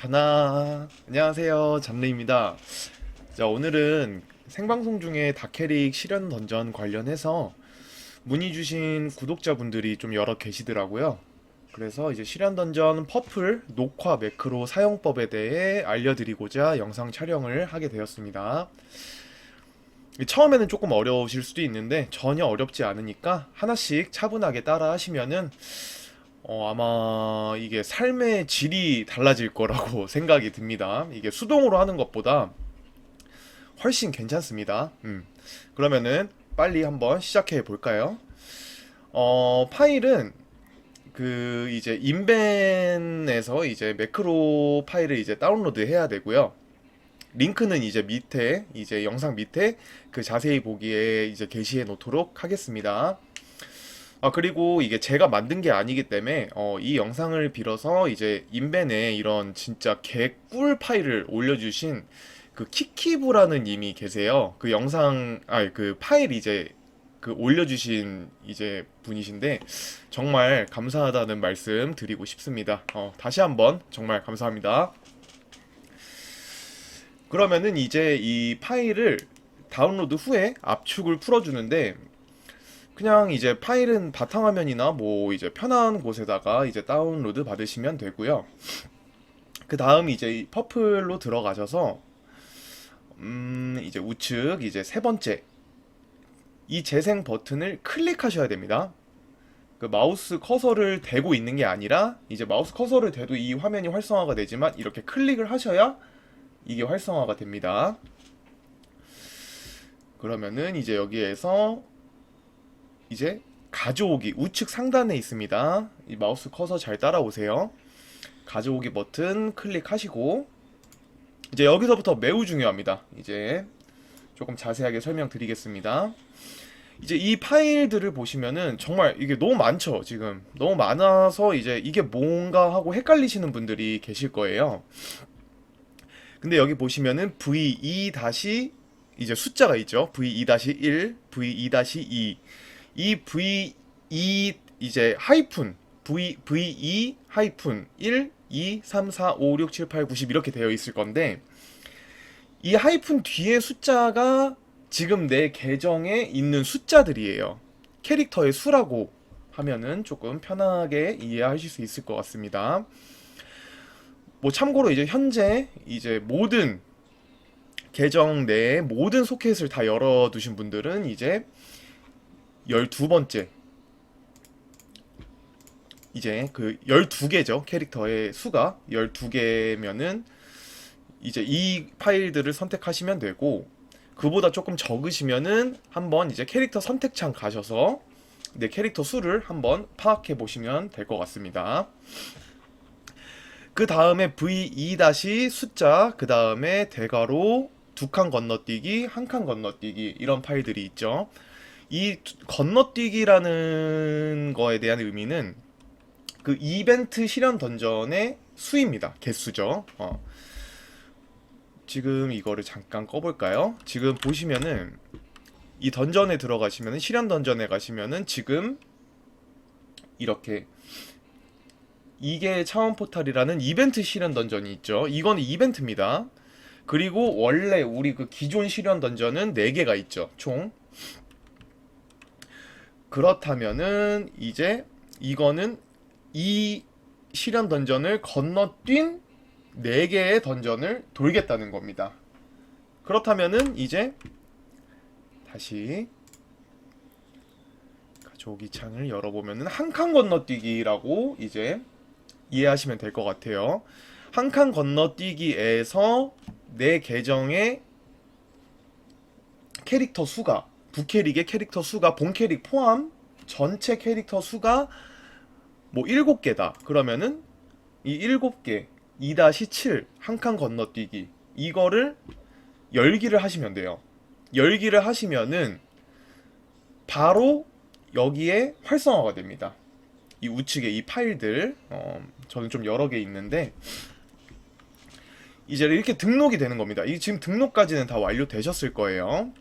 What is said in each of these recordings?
잔아 안녕하세요. 잔르입니다. 자 오늘은 생방송 중에 다캐릭 실현 던전 관련해서 문의 주신 구독자분들이 좀 여러 계시더라고요. 그래서 이제 실현 던전 퍼플 녹화 매크로 사용법에 대해 알려드리고자 영상 촬영을 하게 되었습니다. 처음에는 조금 어려우실 수도 있는데 전혀 어렵지 않으니까 하나씩 차분하게 따라 하시면은 어, 아마 이게 삶의 질이 달라질 거라고 생각이 듭니다. 이게 수동으로 하는 것보다 훨씬 괜찮습니다. 음. 그러면은 빨리 한번 시작해 볼까요? 어, 파일은 그 이제 인벤에서 이제 매크로 파일을 이제 다운로드 해야 되고요. 링크는 이제 밑에 이제 영상 밑에 그 자세히 보기에 이제 게시해 놓도록 하겠습니다. 아, 그리고 이게 제가 만든 게 아니기 때문에, 어, 이 영상을 빌어서 이제 인벤에 이런 진짜 개꿀 파일을 올려주신 그 키키부라는 님이 계세요. 그 영상, 아, 그 파일 이제 그 올려주신 이제 분이신데, 정말 감사하다는 말씀 드리고 싶습니다. 어, 다시 한번 정말 감사합니다. 그러면은 이제 이 파일을 다운로드 후에 압축을 풀어주는데, 그냥 이제 파일은 바탕화면이나 뭐 이제 편한 곳에다가 이제 다운로드 받으시면 되고요. 그 다음 이제 이 퍼플로 들어가셔서 음 이제 우측 이제 세 번째 이 재생 버튼을 클릭하셔야 됩니다. 그 마우스 커서를 대고 있는 게 아니라 이제 마우스 커서를 대도 이 화면이 활성화가 되지만 이렇게 클릭을 하셔야 이게 활성화가 됩니다. 그러면은 이제 여기에서 이제 가져오기 우측 상단에 있습니다. 이 마우스 커서 잘 따라오세요. 가져오기 버튼 클릭하시고 이제 여기서부터 매우 중요합니다. 이제 조금 자세하게 설명드리겠습니다. 이제 이 파일들을 보시면은 정말 이게 너무 많죠, 지금. 너무 많아서 이제 이게 뭔가 하고 헷갈리시는 분들이 계실 거예요. 근데 여기 보시면은 V2 다시 이제 숫자가 있죠. V2-1, V2-2. 이 V2 이제 하이픈 V V2 하이픈 1, 2, 3, 4, 5, 6, 7, 8, 90 이렇게 되어 있을 건데 이 하이픈 뒤에 숫자가 지금 내 계정에 있는 숫자들이에요. 캐릭터의 수라고 하면은 조금 편하게 이해하실 수 있을 것 같습니다. 뭐 참고로 이제 현재 이제 모든 계정 내에 모든 소켓을 다 열어 두신 분들은 이제 12번째 이제 그 12개죠. 캐릭터의 수가 12개면은 이제 이 파일들을 선택하시면 되고 그보다 조금 적으시면은 한번 이제 캐릭터 선택창 가셔서 내 캐릭터 수를 한번 파악해 보시면 될 것 같습니다. 그 다음에 V2 다시 숫자, 그 다음에 대괄호 두 칸 건너뛰기, 한 칸 건너뛰기 이런 파일들이 있죠. 이 건너뛰기라는 거에 대한 의미는 그 이벤트 실현 던전의 수입니다. 개수죠. 어. 지금 이거를 잠깐 꺼볼까요? 지금 보시면은 이 던전에 들어가시면은 실현 던전에 가시면은 지금 이렇게 이게 차원 포탈이라는 이벤트 실현 던전이 있죠. 이거는 이벤트입니다. 그리고 원래 우리 그 기존 실현 던전은 4개가 있죠. 총. 그렇다면은 이제 이거는 이 실현 던전을 건너뛴 4개의 던전을 돌겠다는 겁니다. 그렇다면은 이제 다시 가져오기 창을 열어보면은 한 칸 건너뛰기라고 이제 이해하시면 될 것 같아요. 한 칸 건너뛰기에서 내 계정의 캐릭터 수가 부캐릭의 캐릭터 수가 본 캐릭 포함 전체 캐릭터 수가 뭐 7개다. 그러면은 이 7개 2-7 한 칸 건너뛰기 이거를 열기를 하시면 돼요. 열기를 하시면은 바로 여기에 활성화가 됩니다. 이 우측에 이 파일들 어, 저는 좀 여러 개 있는데 이제 이렇게 등록이 되는 겁니다. 이 지금 등록까지는 다 완료되셨을 거예요.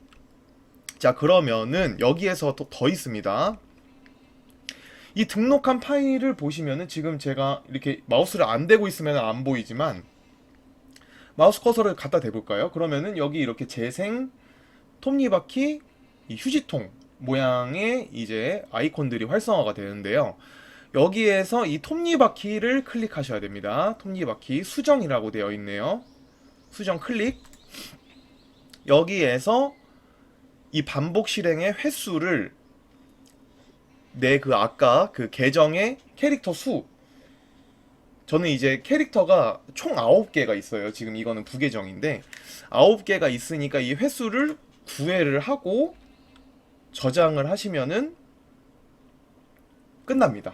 자 그러면은 여기에서 또 더 있습니다. 이 등록한 파일을 보시면은 지금 제가 이렇게 마우스를 안 대고 있으면 안 보이지만 마우스 커서를 갖다 대볼까요? 그러면은 여기 이렇게 재생 톱니바퀴 이 휴지통 모양의 이제 아이콘들이 활성화가 되는데요. 여기에서 이 톱니바퀴를 클릭하셔야 됩니다. 톱니바퀴 수정이라고 되어 있네요. 수정 클릭. 여기에서 이 반복 실행의 횟수를 내 그 아까 그 계정의 캐릭터 수 저는 이제 캐릭터가 총 9개가 있어요. 지금 이거는 부계정인데 9개가 있으니까 이 횟수를 구애를 하고 저장을 하시면은 끝납니다.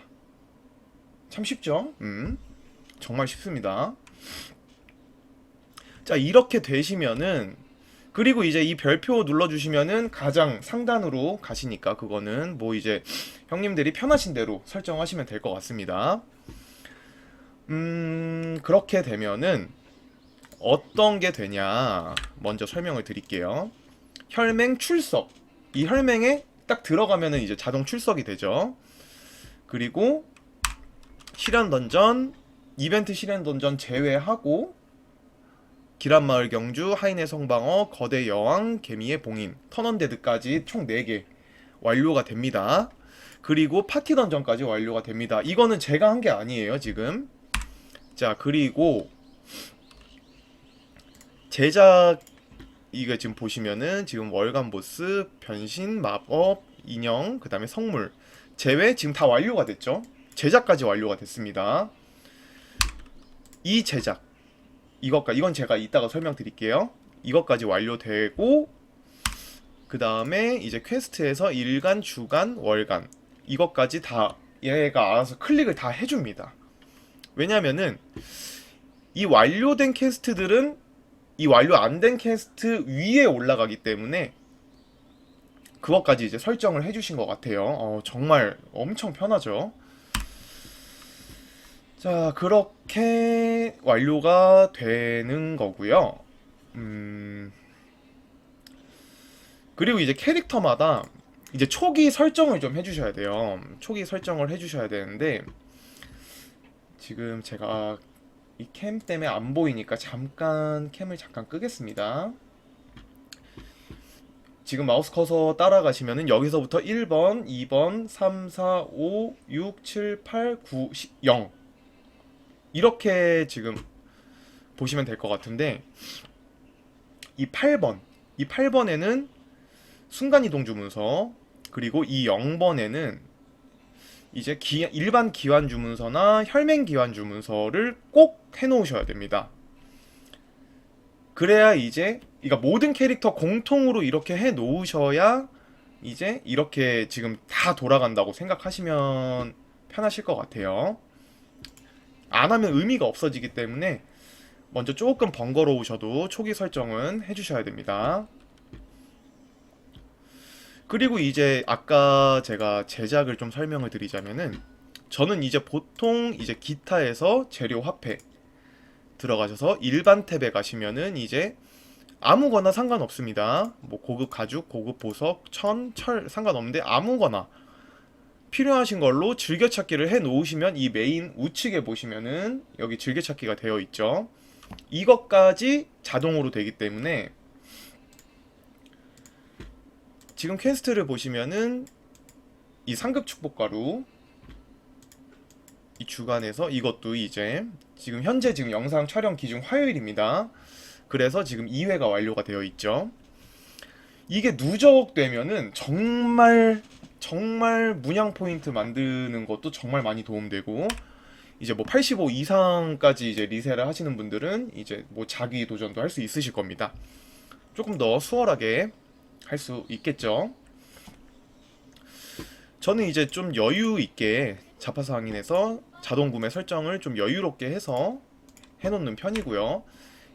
참 쉽죠? 음. 정말 쉽습니다. 자, 이렇게 되시면은 그리고 이제 이 별표 눌러주시면은 가장 상단으로 가시니까 그거는 뭐 이제 형님들이 편하신 대로 설정하시면 될 것 같습니다. 음, 그렇게 되면은 어떤 게 되냐 먼저 설명을 드릴게요. 혈맹 출석. 이 혈맹에 딱 들어가면은 이제 자동 출석이 되죠. 그리고 실현 던전, 이벤트 실현 던전 제외하고 기란마을 경주, 하인의 성방어, 거대 여왕, 개미의 봉인, 턴언데드까지 총 4개 완료가 됩니다. 그리고 파티 던전까지 완료가 됩니다. 이거는 제가 한 게 아니에요, 지금. 자, 그리고 제작 이거 지금 보시면은 지금 월간 보스, 변신, 마법, 인형, 그다음에 성물 제외 지금 다 완료가 됐죠. 제작까지 완료가 됐습니다. 이 제작 이것까 이건 제가 이따가 설명드릴게요. 이것까지 완료되고 그 다음에 이제 퀘스트에서 일간, 주간, 월간 이것까지 다 얘가 알아서 클릭을 다 해줍니다. 왜냐면은 이 완료된 퀘스트들은 이 완료 안 된 퀘스트 위에 올라가기 때문에 그것까지 이제 설정을 해주신 것 같아요. 어, 정말 엄청 편하죠. 자, 그렇게 완료가 되는 거고요. 음, 그리고 이제 캐릭터마다 이제 초기 설정을 좀 해주셔야 돼요. 초기 설정을 해주셔야 되는데 지금 제가 이 캠 때문에 안 보이니까 잠깐 캠을 잠깐 끄겠습니다. 지금 마우스 커서 따라가시면은 여기서부터 1번, 2번, 3, 4, 5, 6, 7, 8, 9, 10, 0 이렇게 지금 보시면 될 것 같은데 이 8번, 이 8번에는 순간이동 주문서 그리고 이 0번에는 이제 기, 일반 기환 주문서나 혈맹 기환 주문서를 꼭 해놓으셔야 됩니다. 그래야 이제 그러니까 모든 캐릭터 공통으로 이렇게 해 놓으셔야 이제 이렇게 지금 다 돌아간다고 생각하시면 편하실 것 같아요. 안 하면 의미가 없어지기 때문에 먼저 조금 번거로우셔도 초기 설정은 해주셔야 됩니다. 그리고 이제 아까 제가 제작을 좀 설명을 드리자면은 저는 이제 보통 이제 기타에서 재료 화폐 들어가셔서 일반 탭에 가시면은 이제 아무거나 상관없습니다. 뭐 고급 가죽, 고급 보석, 천, 철 상관없는데 아무거나 필요하신 걸로 즐겨찾기를 해 놓으시면 이 메인 우측에 보시면은 여기 즐겨찾기가 되어 있죠. 이것까지 자동으로 되기 때문에 지금 퀘스트를 보시면은 이 상급 축복가루 이 주간에서 이것도 이제 지금 현재 지금 영상 촬영 기준 화요일입니다. 그래서 지금 2회가 완료가 되어 있죠. 이게 누적되면은 정말 정말 문양 포인트 만드는 것도 정말 많이 도움되고 이제 뭐 85 이상까지 이제 리세를 하시는 분들은 이제 뭐 자기 도전도 할 수 있으실 겁니다. 조금 더 수월하게 할 수 있겠죠. 저는 이제 좀 여유 있게 자파상인에서 자동 구매 설정을 좀 여유롭게 해서 해놓는 편이고요.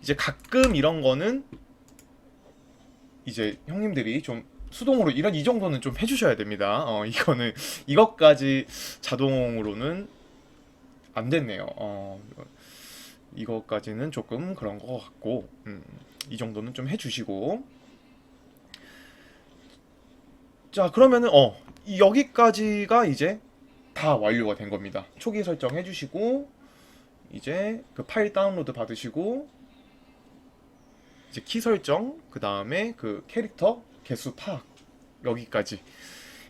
이제 가끔 이런 거는 이제 형님들이 좀 수동으로 이런 이 정도는 좀 해주셔야 됩니다. 어, 이거는 이것까지 자동으로는 안 됐네요. 어, 이것까지는 조금 그런 것 같고 음, 이 정도는 좀 해주시고 자 그러면은 어 이- 여기까지가 이제 다 완료가 된 겁니다. 초기 설정 해주시고 이제 그 파일 다운로드 받으시고 이제 키 설정, 그 다음에 그 캐릭터 개수 파악 여기까지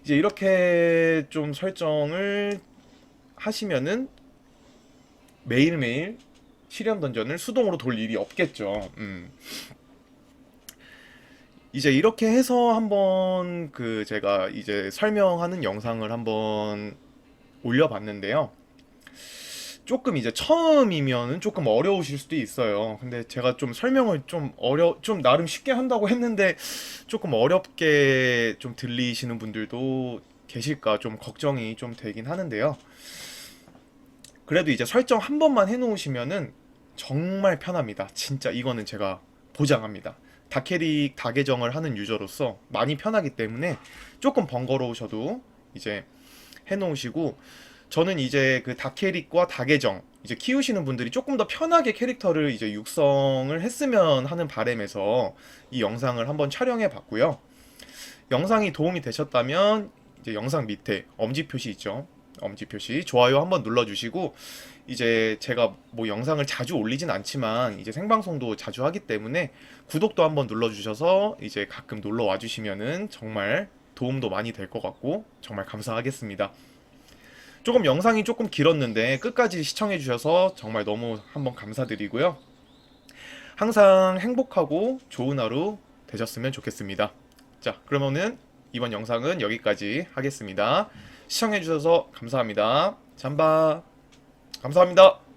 이제 이렇게 좀 설정을 하시면은 매일매일 실현 던전을 수동으로 돌 일이 없겠죠. 음. 이제 이렇게 해서 한번 그 제가 이제 설명하는 영상을 한번 올려봤는데요. 조금 이제 처음이면은 조금 어려우실 수도 있어요. 근데 제가 좀 설명을 좀 어려, 좀 나름 쉽게 한다고 했는데 조금 어렵게 좀 들리시는 분들도 계실까 좀 걱정이 좀 되긴 하는데요. 그래도 이제 설정 한 번만 해 놓으시면은 정말 편합니다. 진짜 이거는 제가 보장합니다. 다캐릭 다계정을 하는 유저로서 많이 편하기 때문에 조금 번거로우셔도 이제 해 놓으시고 저는 이제 그 다캐릭과 다계정 이제 키우시는 분들이 조금 더 편하게 캐릭터를 이제 육성을 했으면 하는 바람에서 이 영상을 한번 촬영해 봤고요. 영상이 도움이 되셨다면 이제 영상 밑에 엄지 표시 있죠. 엄지 표시 좋아요 한번 눌러 주시고 이제 제가 뭐 영상을 자주 올리진 않지만 이제 생방송도 자주 하기 때문에 구독도 한번 눌러 주셔서 이제 가끔 놀러 와 주시면은 정말 도움도 많이 될 것 같고 정말 감사하겠습니다. 조금 영상이 조금 길었는데 끝까지 시청해 주셔서 정말 너무 한번 감사드리고요. 항상 행복하고 좋은 하루 되셨으면 좋겠습니다. 자, 그러면은 이번 영상은 여기까지 하겠습니다. 시청해 주셔서 감사합니다. 잠바. 감사합니다.